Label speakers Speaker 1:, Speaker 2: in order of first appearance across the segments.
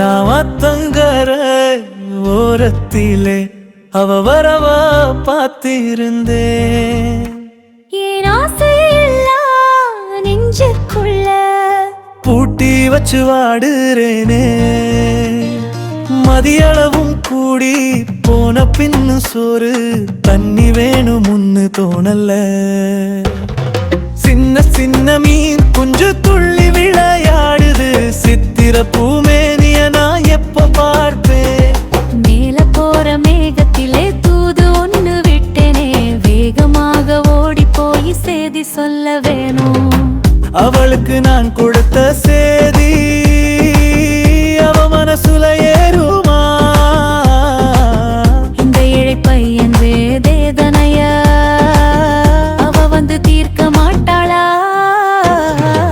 Speaker 1: நான் அத்தங்கர ஓரத்திலே அவ வரவா பார்த்திருந்தேன்.
Speaker 2: என் ஆசையெல்லாம் நெஞ்சுக்குள்ள
Speaker 1: பூட்டி வச்சு வாடுறேனே. மதியளவும் கூடி போன பின்னு சோறு தண்ணி வேணும் முன்னு தோணல சின்ன சின்ன மீன் குஞ்சு துள்ளி விளையாடுது சித்திர பூமேனிய அவளுக்கு நான் கொடுத்த சேதி அவ மனசுல ஏறுமா?
Speaker 2: இந்த இழைப்பையன் வேதனைய அவ வந்து தீர்க்க மாட்டாளா?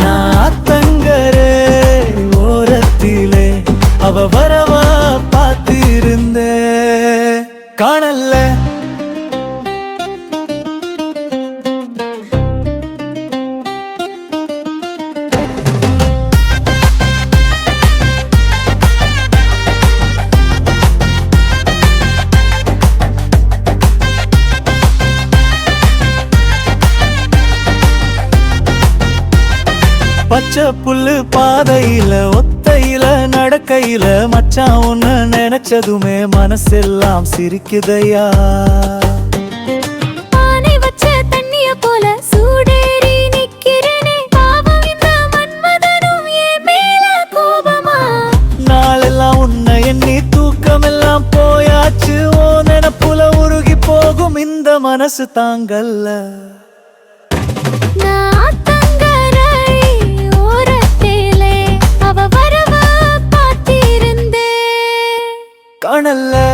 Speaker 1: நான் அத்தங்கரே ஓரத்திலே அவ வரவா பார்த்திருந்த. காணல்ல பச்சை புல்லு பாதையில ஒத்தையில நடக்கையில மச்சான் ஒன்னு நினைச்சதுமே மனசெல்லாம் சிரிக்குதையா? தூக்கமெல்லாம் போயாச்சு. ஓ நினப்புல உருகி போகும் இந்த மனசு தாங்கல்ல.
Speaker 2: நான்
Speaker 1: காணல்ல